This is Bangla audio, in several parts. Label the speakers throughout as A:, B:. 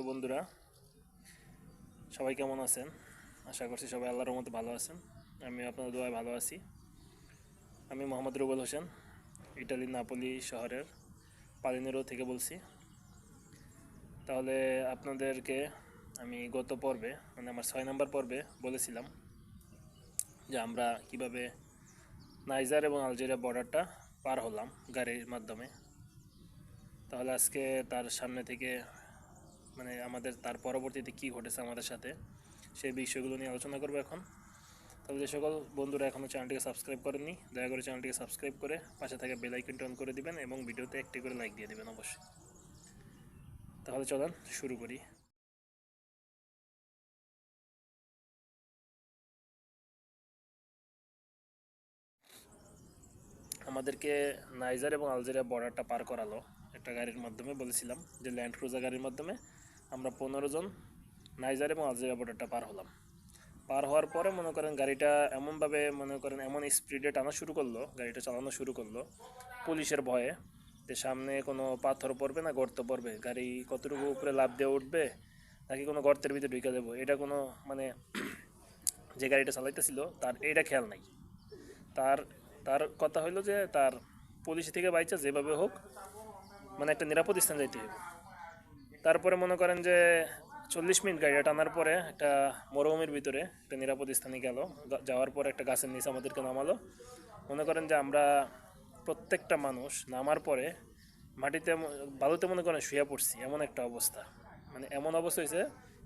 A: প্রিয় বন্ধুরা, সবাই কেমন আছেন? আশা করছি সবাই আল্লাহর মতো ভালো আছেন। আমি আপনাদের দোয়ায় ভালো আছি। আমি মোহাম্মদ রুবুল হোসেন ইটালির নাপোলি শহরের পালিনেরো থেকে বলছি। তাহলে আপনাদেরকে আমি গত পর্বে মানে আমার ছয় নম্বর পর্বে বলেছিলাম যে আমরা কীভাবে নাইজার এবং আলজেরিয়া বর্ডারটা পার হলাম গাড়ির মাধ্যমে। তাহলে আজকে তার সামনে থেকে মানে আমাদের তার পরবর্তীতে কি ঘটেছে আমাদের সাথে, সেই বিষয়গুলো নিয়ে আলোচনা করব এখন। তবে যে সকল বন্ধুরা এখনও চ্যানেলটিকে সাবস্ক্রাইব করেননি, দয়া করে চ্যানেলটিকে সাবস্ক্রাইব করে পাশে থাকা বেল আইকনটি অন করে দিবেন এবং ভিডিওতে একটি করে লাইক দিয়ে দিবেন অবশ্যই। তাহলে চলেন শুরু করি। আমাদেরকে নাইজার এবং আলজেরিয়া বর্ডারটা পার করালো একটা গাড়ির মাধ্যমে বলেছিলাম, যে ল্যান্ড ক্রুজার গাড়ির মাধ্যমে। আমরা পনেরো জন নাইজার এবং আলজেরিয়া বর্ডারটা পার হলাম। পার হওয়ার পরে মনে করেন গাড়িটা এমনভাবে মনে করেন এমন স্পিডে টানা শুরু করল, গাড়িটা চালানো শুরু করল পুলিশের ভয়ে যে সামনে কোনো পাথর পড়বে না, গর্ত পড়বে, গাড়ি কতটুকু উপরে লাভ দিয়ে উঠবে নাকি কোনো গর্তের ভিতরে ঢুকে দেবো, এটা কোনো মানে যে গাড়িটা চালাইতেছিল তার এইটা খেয়াল নাই। তার তার কথা হইল যে তার পুলিশ থেকে বাইচা যেভাবে হোক মানে একটা নিরাপদ স্থান যাইতে হবে তারপরে মনে করেন যে চল্লিশ মিনিট গাড়িটা টানার পরে একটা মরুভূমির ভিতরে একটা নিরাপদ স্থানে গেল। যাওয়ার পরে একটা গাছের নিচে আমাদেরকে নামালো। মনে করেন যে আমরা প্রত্যেকটা মানুষ নামার পরে মাটিতে বালুতে মনে করেন শুয়ে পড়ছি, এমন একটা অবস্থা। মানে এমন অবস্থা হয়েছে,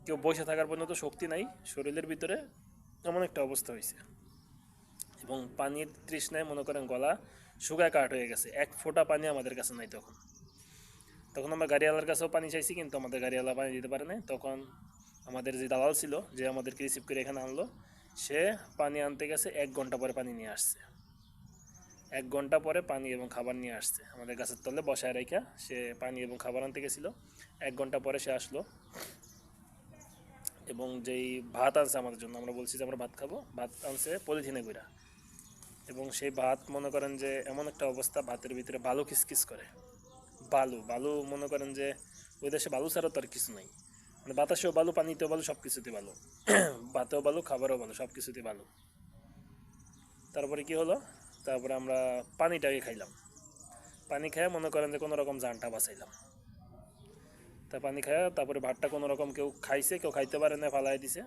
A: কেউ বসে থাকার পর্যন্ত শক্তি নাই, শরীরের ভিতরে এমন একটা অবস্থা হয়েছে। এবং পানির তৃষ্ণায় মনে করেন গলা শুকায় কাঠ হয়ে গেছে, এক ফোঁটা পানি আমাদের কাছে নাই তখন। তখন আমরা গাড়িওয়ালার কাছেও পানি চাইছি, কিন্তু আমাদের গাড়িওয়ালা পানি দিতে পারে না তখন আমাদের যে দালাল ছিল, যে আমাদেরকে রিসিভ করে এখানে আনলো, সে পানি আনতে গেছে, এক ঘণ্টা পরে পানি নিয়ে আসছে। এক ঘণ্টা পরে পানি এবং খাবার নিয়ে আসছে। আমাদের গাছের তলে বসায় রেখা সে পানি এবং খাবার আনতে গেছিল। এক ঘণ্টা পরে সে আসলো। এবং যেই ভাত আনছে আমাদের জন্য, আমরা বলছি যে আমরা ভাত খাব। ভাত আনছে পলিথিনে কইরা এবং সেই ভাত মনে করেন যে এমন একটা অবস্থা, ভাতের ভিতরে ভালো কিসকিস করে। বালু বালু মনে করেন যে ওই দেশে বালু ছাড়া তো আর কিছু নাই। মানে বাতাসেও বালু, পানিতেও বালু সব কিছুতে বালু। ভাতেও বালু, খাবারও বালু সব কিছুতে বালু। তারপরে কি হলো? তারপরে আমরা পানিটাকে খাইলাম। পানি খেয়ে মনে করেন যে কোনো রকম জানটা বাঁচাইলাম। তা পানি খায় তারপরে ভাতটা কোনো রকম কেউ খাইছে, কেউ খাইতে পারে না ফালাই দিছে।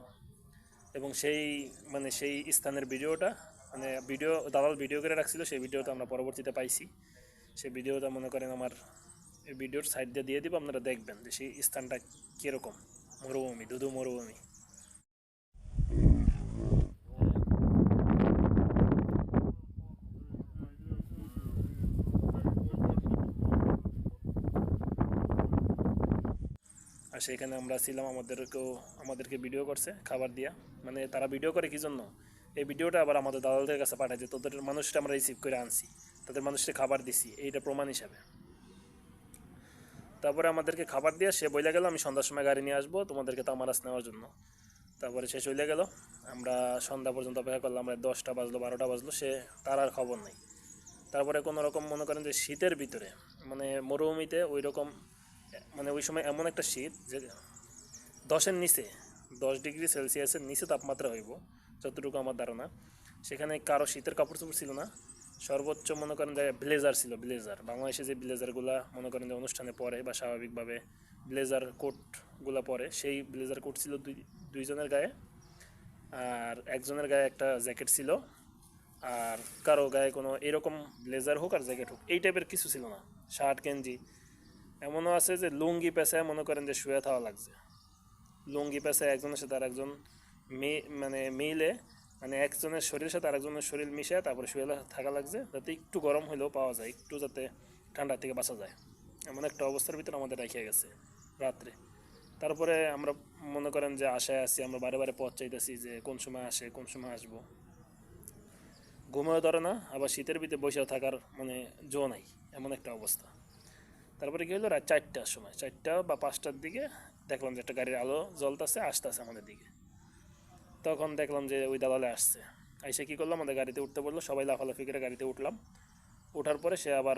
A: এবং সেই মানে সেই স্থানের ভিডিওটা মানে ভিডিও, দালাল ভিডিও করে রাখছিল, সেই ভিডিওটা আমরা পরবর্তীতে পাইছি। সেই ভিডিওটা মনে করেন আমার ভিডিওর সাইড দিয়ে দিয়ে দিব, আপনারা দেখবেন যে সেই স্থানটা কীরকম। মরুভূমি দুধু মরুভূমি। আর সেখানে আমরা ছিলাম, আমাদেরকেও, আমাদেরকে ভিডিও করছে, খাবার দিয়া। মানে তারা ভিডিও করে কি জন্য? এই ভিডিওটা আবার আমাদের দাদাদের কাছে পাঠায় যে তোদের মানুষটা আমরা রিসিভ করে আনছি, তাদের মানুষকে খাবার দিছি, এইটা প্রমাণ হিসাবে। তারপরে আমাদেরকে খাবার দিয়ে সে বইলে গেল, আমি সন্ধ্যার সময় গাড়ি নিয়ে আসব তোমাদেরকে তামারাস নেওয়ার জন্য। তারপরে সে চলে গেল। আমরা সন্ধ্যা পর্যন্ত অপেক্ষা করলাম আমরা দশটা বাজলো, বারোটা বাজলো, সে তার আর খবর নেই। তারপরে কোনো রকম মনে করেন যে শীতের ভিতরে মানে মরুভূমিতে ওই রকম মানে ওই সময় এমন একটা শীত যে দশের নিচে, দশ ডিগ্রি সেলসিয়াসের নিচে তাপমাত্রা হইব, যতটুকু আমার ধারণা। সেখানে কারও শীতের কাপড় চোপড় ছিল না সর্বোচ্চ মনে করেন যে ব্লেজার ছিল ব্লেজার বাংলাদেশে যে ব্লেজারগুলা মনে করেন যে অনুষ্ঠানে পরে বা স্বাভাবিকভাবে ব্লেজার কোটগুলো পরে, সেই ব্লেজার কোট ছিল দুই, দুইজনের গায়ে। আর একজনের গায়ে একটা জ্যাকেট ছিল। আর কারও গায়ে কোনো এরকম ব্লেজার হোক আর জ্যাকেট হোক, এই টাইপের কিছু ছিল না। শার্ট গেঞ্জি। এমনও আছে যে লুঙ্গি পেঁচায় মনে করেন যে শুয়ে থাওয়া লাগছে। লুঙ্গি পেঁচায় একজনের সাথে আরেকজন মেয়ে মানে মিলে মানে একজনের শরীরের সাথে আরেকজনের শরীর মিশে তারপরে শুয়ে থাকা লাগছে, যাতে একটু গরম হলেও পাওয়া যায়, একটু যাতে ঠান্ডা থেকে বাঁচা যায়। এমন একটা অবস্থার ভিতরে আমাদের রেখে গেছে রাত্রে। তারপরে আমরা মনে করেন যে আশায় আছি, আমরা বারে বারে পথ চাইতেছি যে কোন সময় আসে, কোন সময় আসব। ঘুমেও ধরে না, আবার শীতের ভিতরে বসে থাকার মানে জো নাই, এমন একটা অবস্থা। তারপরে কি হলো রাত চারটার সময়, চারটা বা পাঁচটার দিকে দেখলাম যে একটা গাড়ির আলো জ্বলতেছে, আসতেছে আমাদের দিকে। তখন দেখলাম যে ওই দালালে আসছে। এসে কী করলাম, আমাদের গাড়িতে উঠতে বলল, সবাই লাফালাফি করে গাড়িতে উঠলাম। ওঠার পরে সে আবার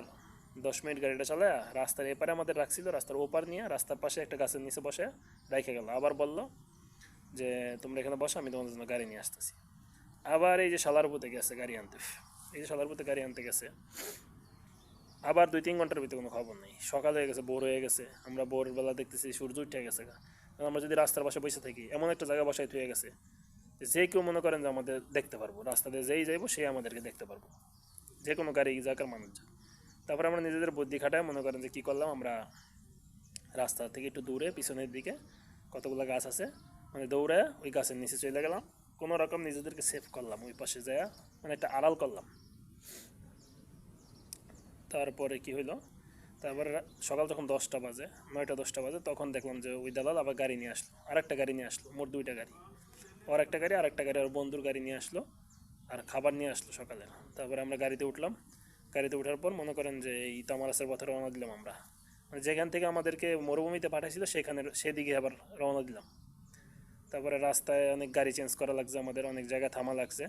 A: দশ মিনিট গাড়িটা চালায়, রাস্তার এপারে আমাদের রাখছিল, রাস্তার ওপার নিয়ে রাস্তার পাশে একটা গাছের নিচে বসে রেখে গেল। আবার বলল যে, তোমরা এখানে বসো, আমি তোমাদের জন্য গাড়ি নিয়ে আসতেছি। আবার এই যে সালারপুতে গেছে গাড়ি আনতে। এই যে সালারপুতে গাড়ি আনতে গেছে। আবার দুই তিন ঘণ্টার ভিতরে কোনো খবর নেই। সকাল হয়ে গেছে, ভোর হয়ে গেছে, আমরা ভোরের বেলা দেখতেছি সূর্য উঠে গেছে আমরা যদি রাস্তার পাশে বসে থাকি, এমন একটা জায়গা বসায় থুয়ে গেছে যে যে কেউ মনে করেন যে আমাদের দেখতে পারব রাস্তা দিয়ে যেই যাইবো সেই আমাদেরকে দেখতে পারব। যে কোনো গাড়ি জায়গার মানুষ তারপরে আমরা নিজেদের বুদ্ধি খাটায় মনে করেন যে কী করলাম, আমরা রাস্তা থেকে একটু দূরে, পিছনের দিকে কতগুলো গাছ আছে মানে দৌড়ে ওই গাছের নিচে চলে গেলাম। কোনো রকম নিজেদেরকে সেভ করলাম, ওই পাশে যায় মানে একটা আড়াল করলাম। তারপরে কি হইল, তারপরে সকাল যখন দশটা বাজে, নয়টা দশটা বাজে, তখন দেখলাম যে ওই দালাল আবার গাড়ি নিয়ে আসলো, আরেকটা গাড়ি নিয়ে আসলো, মোট দুইটা গাড়ি। ওর একটা গাড়ি, আরেকটা গাড়ি আর বন্ধুর গাড়ি নিয়ে আসলো আর খাবার নিয়ে আসলো সকালে। তারপরে আমরা গাড়িতে উঠলাম। গাড়িতে ওঠার পর মনে করেন যে এই তামারাসের পথে রওনা দিলাম আমরা। মানে যেখান থেকে আমাদেরকে মরুভূমিতে পাঠাইছিল, সেখানে সেদিকে আবার রওনা দিলাম। তারপরে রাস্তায় অনেক গাড়ি চেঞ্জ করা লাগছে আমাদের, অনেক জায়গায় থামা লাগছে।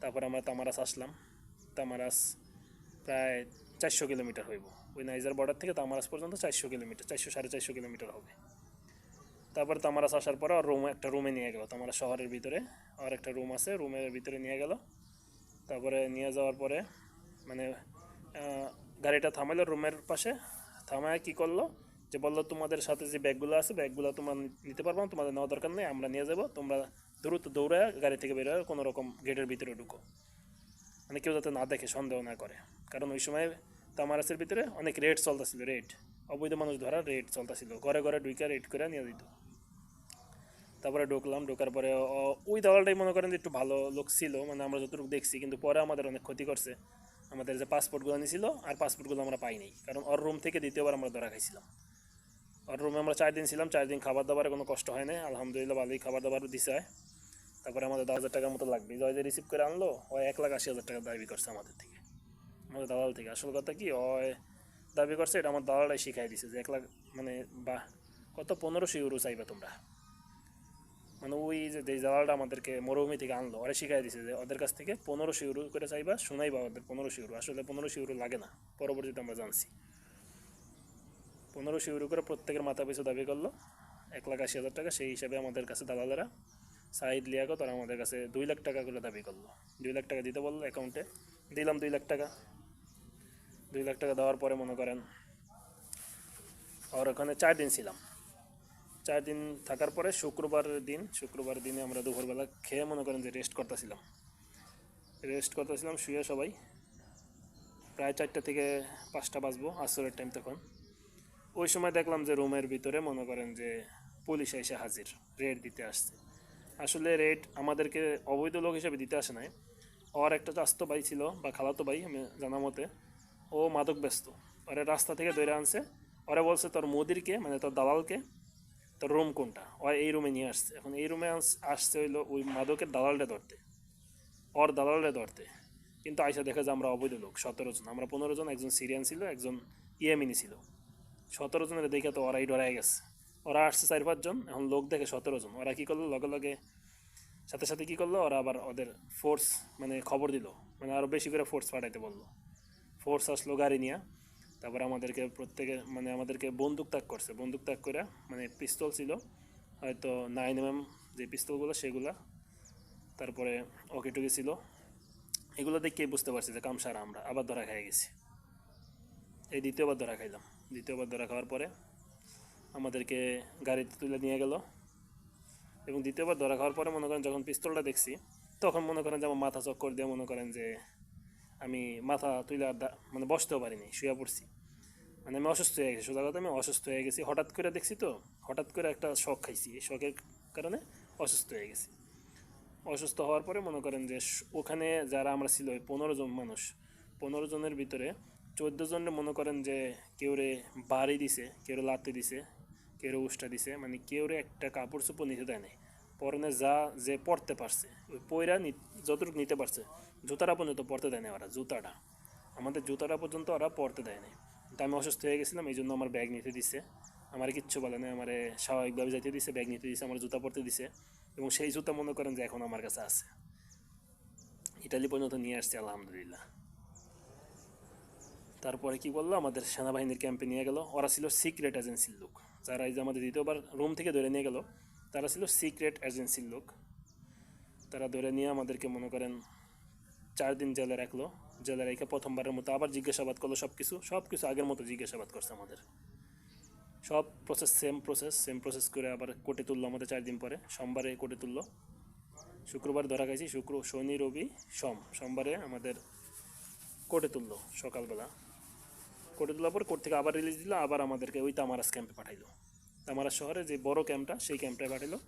A: তারপরে আমরা তামারাস আসলাম। তামারাস প্রায় চারশো কিলোমিটার হইব। ওই নাইজার বর্ডার থেকে তামারাস পর্যন্ত চারশো কিলোমিটার, চারশো সাড়ে চারশো কিলোমিটার হবে। তারপর তামারাস আসার পরে আর রুম একটা রুমে নিয়ে গেল। তামারা শহরের ভিতরে আর একটা রুম আছে রুমের ভিতরে নিয়ে গেল। তারপরে নিয়ে যাওয়ার পরে মানে গাড়িটা থামাইলো রুমের পাশে। থামায় কি করল? যে বলল, তোমাদের সাথে যে ব্যাগগুলো আছে, ব্যাগগুলো তোমরা নিতে পারব তোমাদের নেওয়া দরকার নেই, আমরা নিয়ে যাব। তোমরা দ্রুত দৌড়ে গাড়ি থেকে বেরোয় কোনো রকম গেটের ভিতরে ঢুকো। মানে কেউ যাতে না দেখে, সন্দেহ না করে। কারণ ওই সময় তামারাসের ভিতরে অনেক রেট চলতেছিল রেট অবৈধ মানুষ ধরা রেট চলতেছিল। ঘরে ঘরে ঢুকে রেড করে নিয়ে দিত তারপরে ঢুকলাম, ঢোকার পরে ওই দালালটাই মনে করেন যে একটু ভালো লোক ছিল মানে আমরা যতটুকু দেখছি, কিন্তু পরে আমাদের অনেক ক্ষতি করছে। আমাদের যে পাসপোর্টগুলো নিয়েছিল আর পাসপোর্টগুলো আমরা পাইনি, কারণ ওর রুম থেকে দ্বিতীয়বার আমরা ধরা খাইছিলাম। ওর রুমে আমরা চার দিন ছিলাম, চার দিন খাবার দাবারে কোনো কষ্ট হয় না আলহামদুলিল্লাহ ভালোই খাবার দাবার দিছে। তারপরে আমাদের দশ হাজার টাকার মতো লাগবে। জয় যে রিসিভ করে আনলো, ও এক লাখ আশি হাজার টাকা দাবি করছে আমাদের থেকে। আমাদের দালাল থেকে। আসল কথা কি ও দাবি করছে, এটা আমার দালালটাই শিখাই দিছে যে এক লাখ মানে বা, কত পনেরোশো ইউরো চাইবে তোমরা। মানে ওই যে যে দালালটা আমাদেরকে মরুভূমি থেকে আনলো, ওরা শিখাই দিছে যে ওদের কাছ থেকে পনেরোশো ইউরো করে চাইবা, শোনাইবা ওদের পনেরোশো ইউরো আসলে পনেরোশো ইউরো লাগে না, পরবর্তীতে আমরা জানছি। পনেরোশো ইউরো করে প্রত্যেকের মাথা পিছু দাবি করল, এক লাখ আশি হাজার টাকা, সেই হিসাবে আমাদের কাছে দালালেরা সাইড লিয়াকো তারা আমাদের কাছে দুই লাখ টাকা করে দাবি করল। দুই লাখ টাকা দিতে বলল অ্যাকাউন্টে দিলাম দুই লাখ টাকা। দুই লাখ টাকা দেওয়ার পরে মনে করেন, আর ওখানে চার দিন ছিলাম। চার দিন থাকার পরে শুক্রবার দিন, শুক্রবার দিনে আমরা দুপুরবেলা খেয়ে মনে করেন যে রেস্ট করতেছিলাম। রেস্ট করতেছিলাম, শুয়ে সবাই। প্রায় চারটা থেকে পাঁচটা বাজবো, আসরের টাইম তখন। ওই সময় দেখলাম যে রুমের ভিতরে মনে করেন যে পুলিশ এসে হাজির, রেড দিতে আসছে। আসলে রেড আমাদেরকে অবৈধ লোক হিসেবে দিতে আসে নাই। ওর একটা চাস্তো ভাই ছিল বা খালাতো ভাই, আমি জানা মতে। ও মাদক ব্যস্ত ওরে রাস্তা থেকে ধরে আনছে। ওরা বলছে, তোর মোদিরকে মানে তোর দালালকে তোর রুম কোনটা? ও এই রুমে নিয়ে আসছে। এখন এই রুমে আসছে হইল ওই মাদকের দালালটা ধরতে। ওর দালালটা ধরতে। কিন্তু আইসা দেখা যে আমরা অবৈধ লোক, সতেরো জন। আমরা পনেরো জন, একজন সিরিয়ান ছিল, একজন ইয়েমিনি ছিল। সতেরো জনের দেখে তো ওরাই ডরাই গেছে। ওরা আসছে চার পাঁচজন এখন লোক দেখে সতেরো জন। ওরা কী করল? লগে লগে সাথে সাথে কী করল? ওরা আবার ওদের ফোর্স মানে খবর দিল। মানে আরও বেশি করে ফোর্স পাঠাইতে বলল। ফোর্স আসলো গাড়ি নিয়ে। তারপরে আমাদেরকে প্রত্যেকে মানে আমাদেরকে বন্দুক তাক করছে। বন্দুক তাক করে মানে পিস্তল ছিল, হয়তো নাইন এম এম যে পিস্তলগুলো, সেগুলা। তারপরে ওকে টুকি ছিল। এগুলো দেখে বুঝতে পারছি যে কামসারা আমরা, আবার ধরা খাই গেছি। এই দ্বিতীয়বার ধরা খাইলাম। দ্বিতীয়বার ধরা খাওয়ার পরে আমাদেরকে গাড়িতে তুলে নিয়ে গেল। এবং দ্বিতীয়বার ধরা খাওয়ার পরে মনে করেন যখন পিস্তলটা দেখছি, তখন মনে করেন যে আমার মাথা চক্কর দিয়ে মনে করেন যে আমি মাথা তুলে মানে বসতেও পারিনি, শুয়ে পড়ছি। মানে আমি অসুস্থ হয়ে গেছি সোজা কথা আমি অসুস্থ হয়ে গেছি। হঠাৎ করে দেখছি তো, হঠাৎ করে একটা শখ খাইছি। এই শখের কারণে অসুস্থ হয়ে গেছি। অসুস্থ হওয়ার পরে মনে করেন যে ওখানে যারা আমরা ছিল, ওই পনেরো জন মানুষ, পনেরো জনের ভিতরে চোদ্দ জনের মনে করেন যে, কেউ রে বাড়ি দিছে, কেউ রে লাতে দিছে, কেউ রে উষ্টা দিছে মানে কেউ রে একটা কাপড় চোপড় নিতে দেয় নাই। পরনে যা যে পড়তে পারছে, ওই পয়রা যতটুকু নিতে পারছে জুতাটা পর্যন্ত পড়তে দেয় না ওরা, জুতাটা। আমাদের জুতাটা পর্যন্ত ওরা পড়তে দেয় নাই। তো আমি অসুস্থ হয়ে গেছিলাম, এই জন্য আমার ব্যাগ নিতে দিছে। আমার কিচ্ছু বলে না আমার স্বাভাবিকভাবে যাইতে দিছে, ব্যাগ নিতে দিছে, আমার জুতা পরতে দিছে। এবং সেই জুতা মনে করেন যে এখন আমার কাছে আছে। ইটালি পর্যন্ত নিয়ে আসছে, আলহামদুলিল্লাহ। তারপরে কি বলল? আমাদের সেনাবাহিনীর ক্যাম্পে নিয়ে গেল। ওরা ছিল সিক্রেট এজেন্সির লোক। যারা এই যে আমাদের দ্বিতীয়বার রুম থেকে ধরে নিয়ে গেল, তারা ছিল সিক্রেট এজেন্সির লোক। তারা ধরে নিয়ে আমাদেরকে মনে করেন চার দিন জেলে রাখল, জেলে রেখে প্রথমবারের মতো আবার জিজ্ঞাসাবাদ করল সব কিছু সব কিছু আগের মতো জিজ্ঞাসাবাদ করছে আমাদের। সব process same process same process করে আবার কোর্টে তুললো আমাদের চার দিন পরে, সোমবারে কোর্টে তুললো। শুক্রবার ধরা গেছি শুক্র, শনি, রবি, সোম, সোমবারে আমাদের কোর্টে তুললো সকালবেলা। কোর্টে তোলার পর কোর্ট থেকে আবার রিলিজ দিল, আবার আমাদেরকে ওই তামারাস ক্যাম্পে পাঠাইলো। তামারাস শহরে যে বড় ক্যাম্পটা সেই ক্যাম্পটায় পাঠাইলো।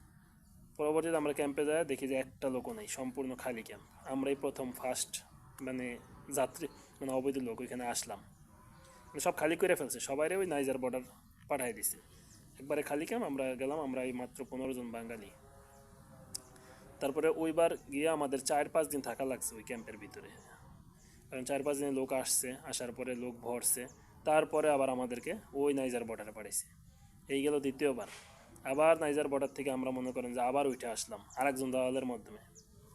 A: পরবর্তীতে আমরা ক্যাম্পে যায় দেখি যে একটা লোকও নেই, সম্পূর্ণ খালি ক্যাম্প আমরাই প্রথম ফার্স্ট মানে যাত্রী মানে অবৈধ লোক ওইখানে আসলাম। মানে সব খালি করে ফেলছে, সবাইরে ওই নাইজার বর্ডার পাঠাই দিছে। একবারে খালি ক্যাম্প আমরা গেলাম, আমরা এই মাত্র পনেরো জন বাঙালি। তারপরে ওইবার গিয়ে আমাদের চার পাঁচ দিন থাকা লাগছে ওই ক্যাম্পের ভিতরে। কারণ চার পাঁচ দিনে লোক আসছে, আসার পরে লোক ভরছে, তারপরে আবার আমাদেরকে ওই নাইজার বর্ডারে পাঠাইছে। এই গেল দ্বিতীয়বার। আবার নাইজার বর্ডার থেকে আমরা মনে করেন যে আবার উঠে আসলাম আরেকজন দালালের মাধ্যমে।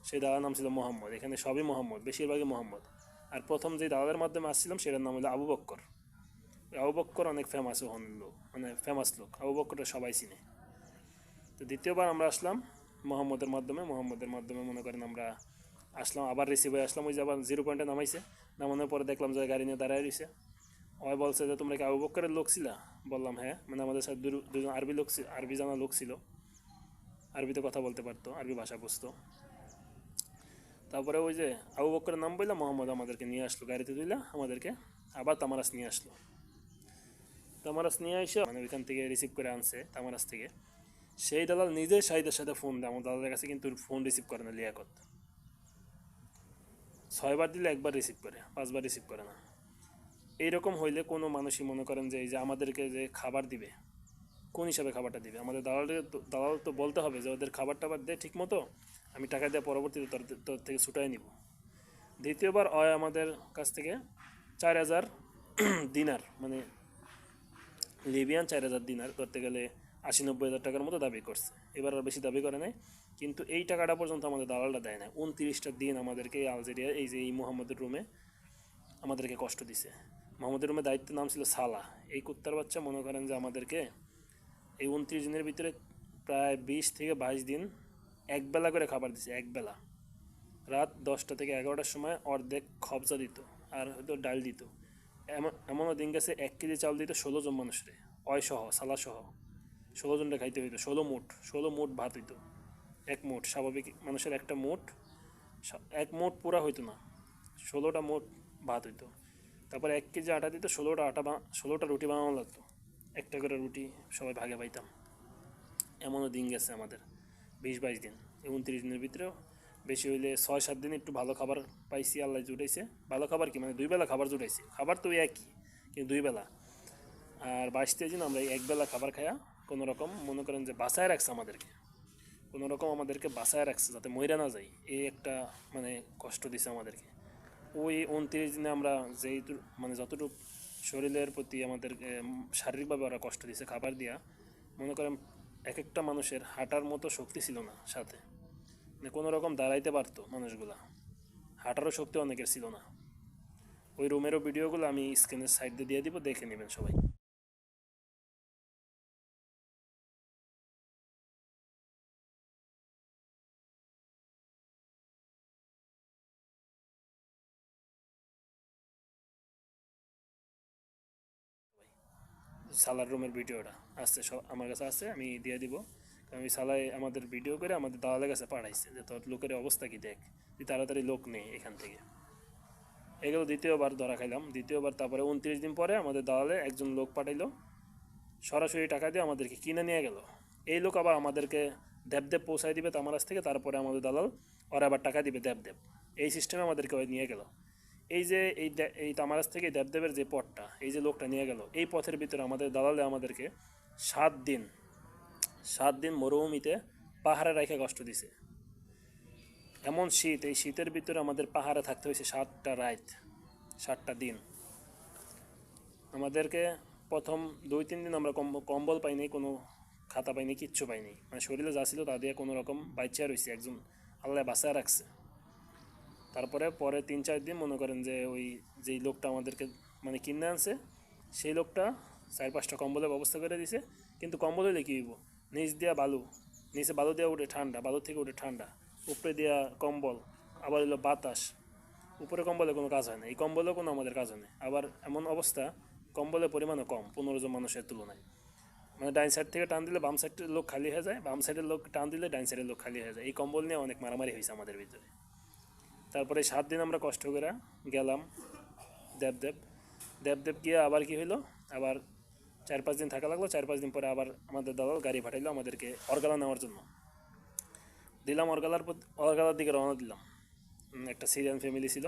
A: সেই দালার নাম ছিল মোহাম্মদ, এখানে সবই মোহাম্মদ, বেশিরভাগই মোহাম্মদ। আর প্রথম যে দালালের মাধ্যমে আসছিলাম সেটার নাম হলো আবু বক্কর। আবু বক্কর অনেক ফেমাস হন লোক মানে ফেমাস লোক, আবু বক্করটা সবাই চিনে। তো দ্বিতীয়বার আমরা আসলাম মোহাম্মদের মাধ্যমে মোহাম্মদের মাধ্যমে মনে করেন আমরা আসলাম, আবার রিসিভ হয়ে আসলাম, ওই যে আবার জিরো পয়েন্টে নামাইছে, নামানোর পরে দেখলাম যে গাড়ি নিয়ে দাঁড়ায় রয়েছে। ওই বলছে যে, তোমরা কি আবু বক্করের লোক ছিলা? বললাম হ্যাঁ। মানে আমাদের সাথে দুজন আরবি লোক আরবি জানা লোক ছিল। আরবিতে কথা বলতে পারতো, আরবি ভাষা বুঝতো। তারপরে ওই যে আবু বক্করের নাম বললাম, মোহাম্মদ আমাদেরকে নিয়ে আসলো, গাড়িতে তুইলা আমাদেরকে আবার তামারাস নিয়ে আসলো। তামারাস নিয়ে এসে মানে ওইখান থেকে রিসিভ করে আনছে, তামারাস থেকে। সেই দালাল নিজে শাহিদের সাথে ফোন দেয়, আমার দাদাদের কাছে কিন্তু ফোন রিসিভ করে না লিয়াকত। ছয়বার দিলে একবার রিসিভ করে, পাঁচবার রিসিভ করে না। এইরকম হইলে কোনো মানুষই মনে করেন যে, এই যে আমাদেরকে যে খাবার দিবে, কোন হিসাবে খাবারটা দিবে? আমাদের দালালের দালাল তো বলতে হবে যে, ওদের খাবার টাবার দে ঠিক মতো, আমি টাকা দিয়ে পরবর্তীতে তোর থেকে ছুটাই নিব। দ্বিতীয়বার অয় আমাদের কাছ থেকে চার হাজার দিনার মানে লিবিয়ান চার হাজার দিনার ধরতে গেলে আশি নব্বই হাজার টাকার মতো দাবি করছে। এবার আর বেশি দাবি করে নাই, কিন্তু এই টাকাটা পর্যন্ত আমাদের দালালটা দেয় না উনত্রিশটা দিন আমাদেরকে আলজেরিয়া, এই যে এই মোহাম্মদের রুমে আমাদেরকে কষ্ট দিছে। মোহাম্মদের রুমে দায়িত্বের নাম ছিল সালা। এই কুত্তার বাচ্চা, মনে করেন যে আমাদেরকে এই উনত্রিশ দিনের ভিতরে প্রায় বিশ থেকে বাইশ দিন একবেলা করে খাবার দিছে, একবেলা। রাত দশটা থেকে এগারোটার সময় অর্ধেক খবজা দিত আর হয়তো ডাল দিত। এমন, এমনও দিন গেছে এক কেজি চাউল দিত ষোলো জন মানুষরে, অয় সহ, সালা সহ। ষোলো জনটা খাইতে হইতো, ষোলো মুঠ ষোলো মুঠ ভাত হইতো। এক মুঠ, স্বাভাবিক মানুষের একটা মুঠ এক মুঠ পুরা হইতো না, ষোলোটা মুঠ ভাত হইতো। তারপরে এক কেজি আটা দিত ষোলোটা আটা বা ষোলোটা রুটি বানানো লাগতো। একটা করে রুটি সবাই ভাগে পাইতাম। এমনও দিন গেছে আমাদের, বিশ বাইশ দিন। উনত্রিশ দিনের ভিতরেও বেশি হইলে ছয় সাত দিন একটু ভালো খাবার পাইছি, আল্লাহ জুটাইছে ভালো খাবার কি? মানে দুই বেলা খাবার জুটাইছি খাবার তো একই, কিন্তু দুই বেলা। আর বাইশ দিন আমরা এক বেলা খাবার খায়া কোনো রকম মনে করেন যে বাসায় রাখছে আমাদেরকে। কোনো রকম আমাদেরকে বাসায় রাখছে, যাতে মইরা না যাই। এই একটা মানে কষ্ট দিছে আমাদেরকে। ওই উনত্রিশ দিনে আমরা যেই মানে যতটুকু শরীরের প্রতি আমাদের শারীরিকভাবে ওরা কষ্ট দিয়েছে খাবার দিয়া, মনে করেন এক একটা মানুষের হাঁটার মতো শক্তি ছিল না সাথে। মানে কোনো রকম দাঁড়াইতে পারতো মানুষগুলা। হাঁটারও শক্তি অনেকের ছিল না। ওই রুমেরও ভিডিওগুলো আমি স্ক্রিনের সাইড দিয়ে দিয়ে দিব, দেখে নেবেন সবাই। সালার রুমের ভিডিওটা আসছে, সব আমার কাছে আছে আমি দিয়ে দিব। কারণ ওই সালাই আমাদের ভিডিও করে আমাদের দালালের কাছে পাঠাইছে যে, তোর লোকের অবস্থা কি দেখ যে তাড়াতাড়ি লোক নেই এখান থেকে। এগুলো দ্বিতীয়বার ধরা খাইলাম। দ্বিতীয়বার তারপরে উনত্রিশ দিন পরে আমাদের দালালে একজন লোক পাঠাইলো। সরাসরি টাকা দিয়ে আমাদেরকে কিনে নিয়ে গেল। এই লোক আবার আমাদেরকে দেবদেব পৌঁছায় দিবে তামারাজ থেকে, তারপরে আমাদের দালাল ওরা আবার টাকা দিবে দেবদেব। এই সিস্টেমে আমাদেরকে নিয়ে গেল। এই যে এই এই তামারাজ থেকে দেবদেবের যে পথটা, এই যে লোকটা নিয়ে গেল, এই পথের ভিতরে আমাদের দালালে আমাদেরকে সাত দিন সাত দিন মরুভূমিতে পাহাড়ে রেখে কষ্ট দিছে। এমন শীত, এই শীতের ভিতরে আমাদের পাহাড়ে থাকতে হয়েছে সাতটা রাত, সাতটা দিন। আমাদেরকে প্রথম দুই, তিন দিন আমরা কম্ব- কম্বল পাইনি, কোনো খাতা পাইনি, কিচ্ছু পাইনি। মানে শরীরে যা ছিল তা দিয়ে কোনো রকম রয়েছে একজন আল্লাহ বাঁচায় রাখছে। তারপরে পরে তিন, চার দিন মনে করেন যে ওই যেই লোকটা আমাদেরকে মানে কিনে আনছে, সেই লোকটা চার, পাঁচটা কম্বলের ব্যবস্থা করে দিছে। কিন্তু কম্বল হলে কী নিচ দেওয়া বালু, নিচে বালু দেওয়া উঠে ঠান্ডা, বালু থেকে উঠে ঠান্ডা, উপরে দেওয়া কম্বল, আবার হলো বাতাস। উপরে কম্বলে কোনো কাজ হয় না, এই কম্বলেও কোনো আমাদের কাজ হয় না। আবার এমন অবস্থা, কম্বলের পরিমাণও কম, পনেরো জন মানুষের তুলনায়। মানে ডাইন সাইড থেকে টান দিলে বাম সাইডের লোক খালি হয়ে যায়, বাম সাইডের লোক টান দিলে ডাইন সাইডের লোক খালি হয়ে যায়। এই কম্বল নিয়ে অনেক মারামারি হয়েছে আমাদের ভিতরে। তারপরে সাত দিন আমরা কষ্ট করে গেলাম দেবদেব। দেবদেব গিয়ে আবার কি হইল? আবার চার পাঁচ দিন থাকা লাগল, চার পাঁচ দিন পরে আবার আমাদের দালাল গাড়ি পাঠাইলো আমাদেরকে অরগালা নেওয়ার জন্য। দিলাম অরগালার অরগালার দিকে রওনা দিলাম। একটা সিরিয়ান ফ্যামিলি ছিল।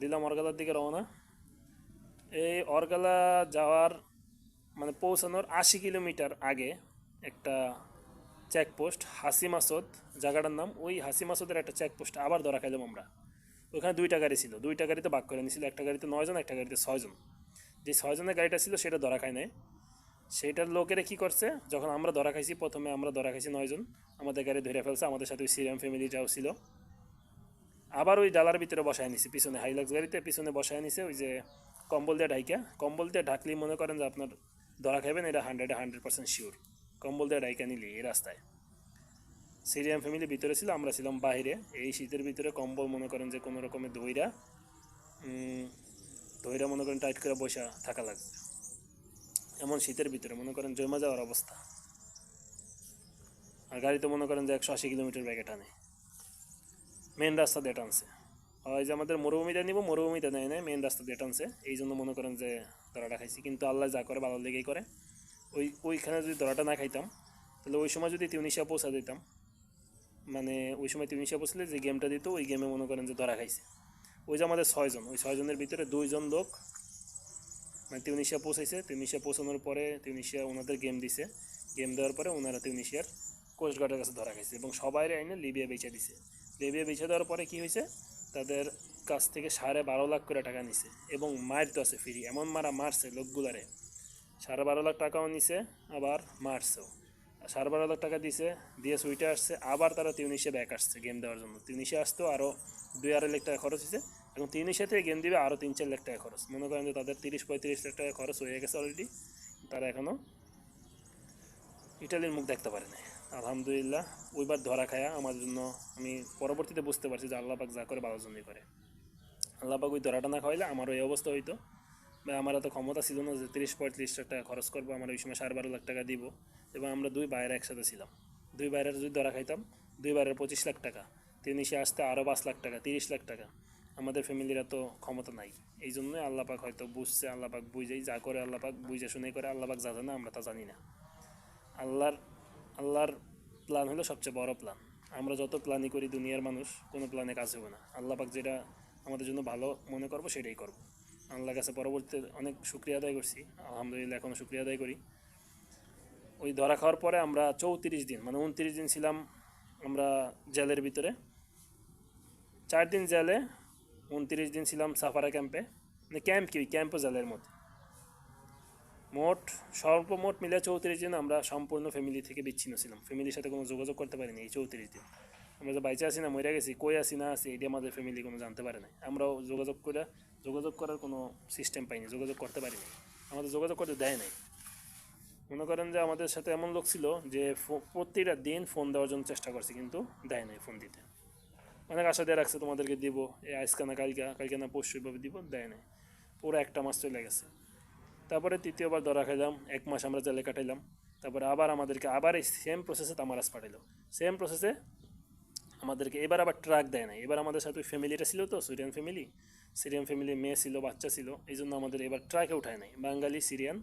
A: দিলাম অরগালার দিকে রওনা। এই অরগালা যাওয়ার মানে পৌঁছানোর আশি কিলোমিটার আগে একটা চেকপোস্ট হাসি মাসদ জায়গাটার নাম, ওই হাসি মাসদের একটা চেকপোস্ট আবার ধরা খাইলাম আমরা। ওখানে দুইটা গাড়ি ছিল, দুইটা গাড়িতে বাক করে নিয়েছিল একটা গাড়িতে নয়জন একটা গাড়িতে ছয়জন যে ছয়জনের গাড়িটা ছিল, সেটা ধরা খায় নাই। সেইটার লোকেরা কি করছে, যখন আমরা ধরা খাইছি, প্রথমে আমরা ধরা খাইছি নয়জন আমাদের গাড়ি ধরে ফেলছে, আমাদের সাথে ওই সিরিয়াম ফ্যামিলিটাও ছিল। আবার ওই ডালার ভিতরে বসায় নিছে, পিছনে হাইলাক্স গাড়িতে, পিছনে বসায় নিছে, ওই যে কম্বল দিয়ে ঢাইকা। কম্বল দিয়ে ঢাকলেই মনে করেন যে আপনার ধরা খাইবেন, এটা হান্ড্রেডে হান্ড্রেড পার্সেন্ট শিওর কম্বল দিয়ে ঢাইকা নিলি, এই রাস্তায়। সিরিয়াম ফ্যামিলি ভিতরে ছিল, আমরা ছিলাম বাইরে। এই শীতের ভিতরে কম্বল মনে করেন যে কোনো রকমের দইরা দইরা মনে করেন টাইট করে বসা থাকা লাগবে এমন শীতের ভিতরে মনে করেন জমা যাওয়ার অবস্থা। আর গাড়িতে মনে করেন যে একশো আশি কিলোমিটার ব্যাগে টানে। মেন রাস্তা দিয়ে টানছে। হয় যে আমাদের মরুভূমিটা নিব মরুভূমিটা নেয় নেয় মেন রাস্তা দিয়ে টানছে। এই জন্য মনে করেন যে ধরাটা খাইছি। কিন্তু আল্লাহ যা করে ভালো লেগেই করে। ওই ওইখানে যদি ধরাটা না খাইতাম, তাহলে ওই সময় যদি তিউনিশিয়া পৌঁছা দিতাম মানে ওই সময় তিউনিশিয়া পৌঁছলে যে গেমটা দিত, ওই গেমে মনে করেন যে ধরা খাইছে। ওই যে আমাদের ছয়জন ওই ছয়জনের ভিতরে দুইজন লোক মানে তিউনিশিয়া পৌঁছাইছে। তিউনিশিয়া পৌঁছানোর পরে তিউনিশিয়া ওনাদের গেম দিছে। গেম দেওয়ার পরে ওনারা তিউনিশিয়ার কোস্টগার্ডের কাছে ধরা খাইছে এবং সবাই আইনে লিবিয়া বেচে দিছে। লিবিয়া বেচে দেওয়ার পরে কি হয়েছে তাদের কাছ থেকে সাড়ে বারো লাখ করে টাকা নিছে এবং মার তো আছে ফ্রি। এমন মারা মারছে লোকগুলারে। সাড়ে বারো লাখ টাকাও নিছে, আবার মারছেও। সাড়ে বারো লাখ টাকা দিছে, দিয়ে সুইটে আসছে, আবার তারা তিউনিশিয়া ব্যাক আসছে গেম দেওয়ার জন্য। তিউনিশিয়া আসতো আরও দুই আড়াই লাখ টাকা খরচ হয়েছে এবং তিউনিশিয়া থেকে গেম দিবে আরও তিন চার লাখ টাকা খরচ। মনে করেন যে তাদের তিরিশ পঁয়ত্রিশ লাখ টাকা খরচ হয়ে গেছে অলরেডি তারা এখনও ইটালির মুখ দেখতে পারে না আলহামদুলিল্লাহ, ওইবার ধরা খায়া আমার জন্য আমি পরবর্তীতে বুঝতে পারছি যে আল্লাহ পাক যা করে ভালোর জন্যই করে। আল্লাহ পাক ওই ধরাটা না খাওয়াইলে আমারও এই অবস্থা হইতো। বা আমার এত ক্ষমতা ছিল না যে তিরিশ পঁয়ত্রিশ লাখ টাকা খরচ করব, আমার ওই সময় সাড়ে বারো লাখ টাকা দিব। এবং আমরা দুই বাইরে একসাথে ছিলাম। দুই বাইরের যদি ধরা খাইতাম, দুই বাইরের পঁচিশ লাখ টাকা, তিনি সে আসতে আরও পাঁচ লাখ টাকা, তিরিশ লাখ টাকা। আমাদের ফ্যামিলির এত ক্ষমতা নাই। এই জন্যই আল্লাহ পাক হয়তো বুঝছে আল্লাপাক বুঝেই যা করে আল্লাহ পাক, বুঝে শুনে করে আল্লাহ পাক যা জানে আমরা তা জানি না। আল্লাহর আল্লাহর প্ল্যান হলো সবচেয়ে বড় প্ল্যান আমরা যত প্ল্যানই করি দুনিয়ার মানুষ, কোনো প্ল্যানে কাজ হবে না। আল্লাহ পাক যেটা আমাদের জন্য ভালো মনে করব, সেটাই করব। আল্লাহর কাছে পরবর্তীতে অনেক শুক্রিয়া আদায় করছি, আলহামদুলিল্লাহ এখনও শুক্রিয়া আদায় করি। ওই ধরা খাওয়ার পরে আমরা চৌত্রিশ দিন মানে উনত্রিশ দিন ছিলাম আমরা জেলের ভিতরে। চার দিন জেলে, উনত্রিশ দিন ছিলাম সাফারা ক্যাম্পে মানে ক্যাম্প কি? ক্যাম্পও জেলের মধ্যে। মোট, সর্বমোট মিলে চৌত্রিশ দিন আমরা সম্পূর্ণ ফ্যামিলি থেকে বিচ্ছিন্ন ছিলাম। ফ্যামিলির সাথে কোনো যোগাযোগ করতে পারিনি এই চৌত্রিশ দিন। আমরা যে বাইচে আছি না, মরে গেছি, কই আছি, না আছি, এটি আমাদের ফ্যামিলি কোনো জানতে পারে না আমরাও যোগাযোগ করে যোগাযোগ করার কোনো সিস্টেম পাইনি, যোগাযোগ করতে পারিনি। আমাদের যোগাযোগ করতে দেয় নাই। মনে করেন যে আমাদের সাথে এমন লোক ছিল যে প্রতিটা দিন ফোন দেওয়ার জন্য চেষ্টা করছে, কিন্তু দেয় নাই ফোন দিতে। অনেক আশা দিয়ে রাখছে, তোমাদেরকে দিব এই আজকে না কালকে কালকে না পরশু এভাবে দিব, দেয় নাই। পুরো একটা মাস চলে গেছে। তারপরে তৃতীয়বার ধরা খাইলাম, এক মাস আমরা জেলে কাটাইলাম। তারপরে আবার আমাদেরকে, আবার এই সেম প্রসেসে তামারাস পাঠাইলো। সেম প্রসেসে আমাদেরকে, এবার আবার ট্রাক দেয় না এবার আমাদের সাথে ওই ফ্যামিলিটা ছিল তো সিরিয়ান ফ্যামিলি সিরিয়ান ফ্যামিলি, মেয়ে ছিল, বাচ্চা ছিল এই জন্য আমাদের এবার ট্রাকে উঠায় নাই। বাঙালি সিরিয়ান,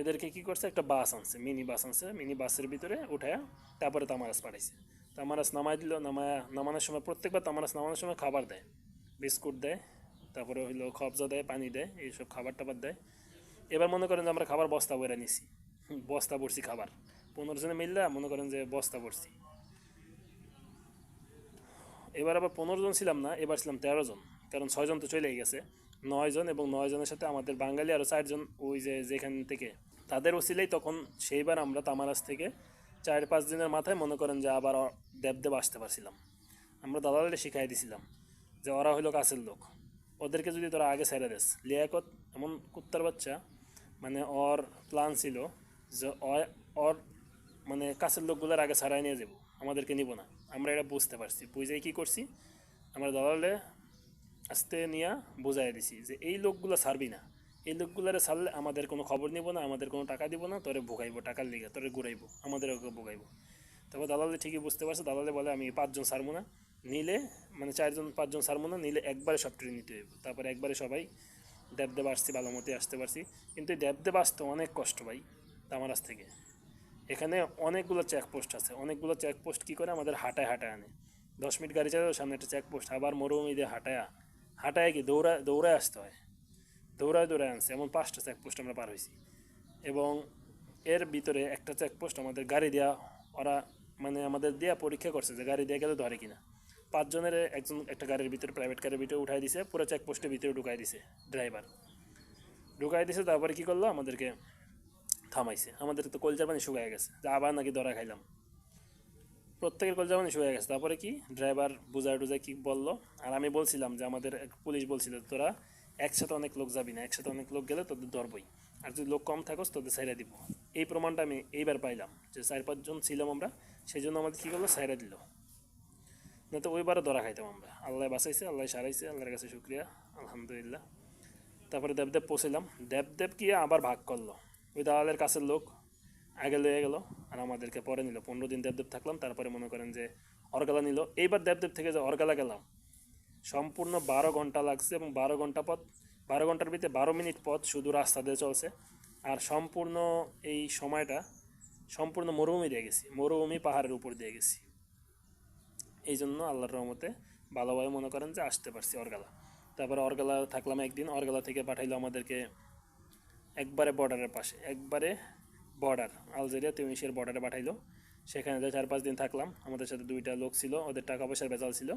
A: এদেরকে কি করছে? একটা বাস আনছে, মিনি বাস আনছে, মিনি বাসের ভিতরে উঠায়, তারপরে তামারাস পাঠাইছে। তামারাস নামায় দিল, নামায়া, নামানোর সময় প্রত্যেকবার তামারাস নামানোর সময় খাবার দেয়। বিস্কুট দেয়, তারপরে হইল খবজা দেয়, পানি দেয়, এইসব খাবার টাবার দেয়। এবার মনে করেন যে আমরা খাবার বস্তা বইরা নিছি, বস্তা পড়ছি খাবার। পনেরো জনে মিললে মনে করেন যে বস্তা পড়ছি এবার আবার পনেরো জন ছিলাম না, এবার ছিলাম তেরো জন। কারণ ছয়জন তো চলেই গেছে। নয় জন এবং নয় জনের সাথে আমাদের বাঙালি আরও চারজন ওই যে, যেখান থেকে তাদের ওসিলেই তখন সেইবার আমরা তামারাস থেকে চার পাঁচ দিনের মাথায় মনে করেন যে আবার দেবদেব আসতে পারছিলাম। আমরা দালালে শিখাই দিছিলাম যে ওরা হইল কাছের লোক। ওদেরকে যদি তোরা আগে ছেড়ে দেস। লিয়াকত এমন কুত্তার বাচ্চা মানে ওর প্ল্যান ছিল যে ওর মানে কাছের লোকগুলোর আগে ছাড়াই নিয়ে যাব। আমাদেরকে নিব না। আমরা এটা বুঝতে পারছি। বুঝে কি করছি? আমরা দালালে আস্তে নিয়ে বোঝাই দিছি যে এই লোকগুলো ছাড়বি না। এই লোকগুলারে ছাড়লে আমাদের কোনো খবর নিব না, আমাদের কোনো টাকা দিব না, তোরে ভোগাইবো, টাকার লিগে তোরে ঘুরাইবো আমাদের ওকে ভোগাইবো। তারপর দালালে ঠিকই বুঝতে পারছে, দালালে বলে আমি পাঁচজন ছাড়বো না। নিলে মানে চারজন, পাঁচজন ছাড়বো না, নিলে একবারে সব ট্রেন নিতে হইব। তারপরে একবারে সবাই দেবদেব আসছি, ভালো মতে আসতে পারছি। কিন্তু এই দেবদেব আসতে অনেক কষ্ট ভাই তামারাস থেকে। এখানে অনেকগুলো চেকপোস্ট আছে। অনেকগুলো চেকপোস্ট কী করে? আমাদের হাঁটায় হাঁটায় আনে। দশ মিনিট গাড়ি চালাও সামনে একটা চেকপোস্ট আবার মরুভূমি দিয়ে হাঁটায় হাঁটায় কি দৌড়া দৌড়ায় আসতে হয়। দৌড়ায় দৌড়ায় আনছে, এমন পাঁচটা চেকপোস্ট আমরা পার হয়েছি। এবং এর ভিতরে একটা চেকপোস্ট আমাদের গাড়ি দেওয়া ওরা মানে আমাদের দেওয়া পরীক্ষা করছে যে গাড়ি দিয়ে গেলে ধরে কিনা। পাঁচজনের একজন একটা গাড়ির ভিতরে প্রাইভেট গাড়ির ভিতরে উঠাই দিছে, পুরো চেকপোস্টের ভিতরে ঢুকাই দিছে ড্রাইভার ঢুকাই দিছে, তারপরে কী করল? আমাদেরকে থামাইছে। আমাদের তো কলজার পানি শুকায় গেছে, যে আবার নাকি ধরা খাইলাম। প্রত্যেকের কলজার পানি শুকায় গেছে, তারপরে কি ড্রাইভার বুঝায় টুজায় কি বলল? আর আমি বলছিলাম যে আমাদের পুলিশ বলছিল, তোরা একসাথে অনেক লোক যাবি না, একসাথে অনেক লোক গেলে তোদের ধরবই। আর যদি লোক কম থাকোস, তোদের সাইরা দিব। এই প্রমাণটা আমি এইবার পাইলাম, যে চার পাঁচজন ছিলাম আমরা, সেই জন্য আমাদের কী করল? সাইরা দিল। না তো ওইবারও ধরা খাইতাম আমরা। আল্লাহ বাঁচাইছে, আল্লাহ সারাইছে, আল্লাহর কাছে শুক্রিয়া, আলহামদুলিল্লাহ। তারপরে দেবদেব পৌঁছলাম দেবদেব কি আবার ভাগ করল। ওই দালালের কাছের লোক আগে লয়ে গেল। আর আমাদেরকে পরে নিল। পনেরো দিন দেবদেব থাকলাম, তারপরে মনে করেন যে অরগালা নিল। এইবার দেবদেব থেকে যে অরগালা গেলাম, সম্পূর্ণ বারো ঘণ্টা লাগছে এবং বারো ঘণ্টা পথ, বারো ঘণ্টার ভিতরে বারো মিনিট পথ শুধু রাস্তা দিয়ে চলছে। আর সম্পূর্ণ এই সময়টা সম্পূর্ণ মরুভূমি দিয়ে গেছি, মরুভূমি পাহাড়ের উপর দিয়ে গেছি। এই জন্য আল্লাহর রহমতে ভালোভাবে মনে করেন যে আসতে পারছি অরগালা। তারপরে অরগালা থাকলাম একদিন, অরগালা থেকে পাঠাইলো আমাদেরকে একবারে বর্ডারের পাশে। একবারে বর্ডার আলজেরিয়া তিউনিশিয়ার বর্ডারে পাঠাইলো। সেখানে যে চার পাঁচ দিন থাকলাম, আমাদের সাথে দুইটা লোক ছিল, ওদের টাকা পয়সার বেজাল ছিল।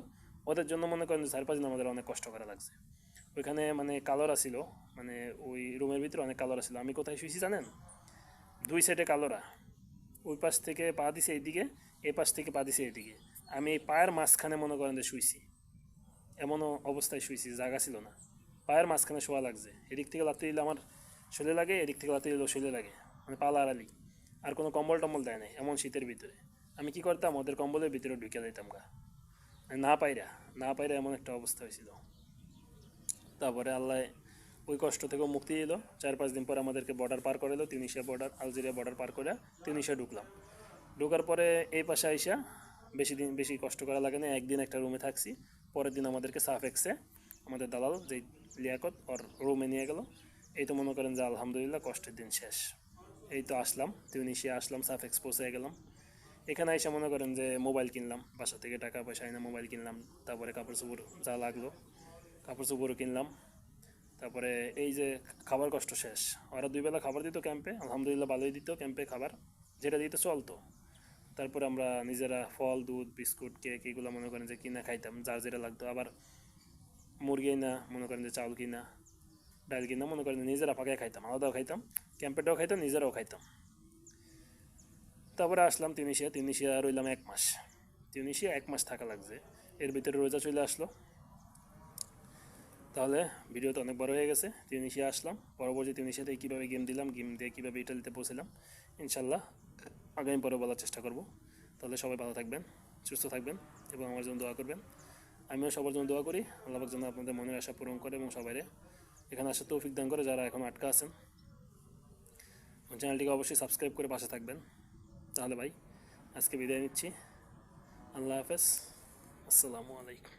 A: ওদের জন্য মনে করেন যে চার পাঁচ দিন আমাদের অনেক কষ্ট করা লাগছে। ওইখানে মানে কালোরা ছিল মানে ওই রুমের ভিতরে অনেক কালোরা ছিল। আমি কোথায় শুয়েছি জানেন? দুই সাইডে কালোরা। ওই পাশ থেকে পা দিছে এইদিকে এই পাশ থেকে পা দিছে এইদিকে। আমি এই পায়ের মাঝখানে মনে করেন যে শুয়েছি এমনও অবস্থায় শুয়েছি জায়গা ছিল না। পায়ের মাঝখানে শোয়া লাগছে। এদিক থেকে লাত্তি দিলে আমার শরীরে লাগে, এদিক থেকে লাত্তি দিলেও শরীরে লাগে। মানে পালা আড়ালি আর কোনো কম্বল টম্বল দেয় নাই, এমন শীতের ভিতরে। আমি কি করতাম, ওদের কম্বলের ভিতরে ঢুকে দিতাম গা। না পাইরা না পাইরা এমন একটা অবস্থা হয়েছিল। তারপরে আল্লাহ ওই কষ্ট থেকেও মুক্তি দিল। চার পাঁচ দিন পর আমাদেরকে বর্ডার পার করে এলো তিউনিশিয়া বর্ডার আলজেরিয়া বর্ডার পার করে তিউনিশিয়া ঢুকলাম। ঢুকার পরে এই পাশে আইসা বেশি দিন, বেশি কষ্ট করা লাগে না একদিন একটা রুমে থাকছি। পরের দিন আমাদেরকে সাফ এক্সে আমাদের দালাল যে লিয়াকত, ওর রুমে নিয়ে গেল। এই তো মনে করেন যে আলহামদুলিল্লাহ কষ্টের দিন শেষ। এই তো আসলাম তিউনিশিয়া আসলাম সাফ এক্স পৌঁছে গেলাম। এখানে এসে মনে করেন যে মোবাইল কিনলাম, বাসা থেকে টাকা পয়সা এনে মোবাইল কিনলাম, তারপরে কাপড় চোপড় যা লাগল, কাপড় চোপড়ও কিনলাম। তারপরে এই যে খাবার কষ্ট শেষ, ওরা দুই বেলা খাবার দিত ক্যাম্পে আলহামদুলিল্লাহ ভালোই দিত ক্যাম্পে খাবার, যেটা দিত চলতো। তারপরে আমরা নিজেরা ফল, দুধ, বিস্কুট কেক এগুলো মনে করেন যে কিনা খাইতাম, যার যেটা লাগতো। আবার মুরগি না মনে করেন যে চাউল কিনা ডাল কিনা মনে করেন নিজেরা ফাঁকায় খাইতাম আলাদাও খাইতাম ক্যাম্পেটাও খাইতাম নিজেরাও খাইতাম তারপরে আসলাম তিউনিশিয়া তিউনিশিয়া রইলাম এক মাস তিউনিশিয়া এক মাস থাকা লাগছে এর ভিতরে রোজা চলে আসলো তাহলে ভিডিও তো অনেক বড় হয়ে গেছে তিউনিশিয়া আসলাম পরবর্তী তিউনিশিয়াতে কীভাবে গেম দিলাম গেম দিয়ে কীভাবে ইটালিতে পৌঁছলাম ইনশাল্লাহ আগামী পরে বলার চেষ্টা করব তাহলে সবাই ভালো থাকবেন সুস্থ থাকবেন এবং আমার জন্য দোয়া করবেন আমিও সবার জন্য দোয়া করি আল্লাহর জন্য আপনাদের মনের আশা পূরণ করে এবং সবাইরে এখানে আসার তৌফিক দান করে যারা এখন আটকা আছেন। চ্যানেলটিকে অবশ্যই সাবস্ক্রাইব করে পাশে থাকবেন। তাহলে ভাই, আজকে বিদায় নিচ্ছি। আল্লাহ হাফেজ। আসসালামু আলাইকুম।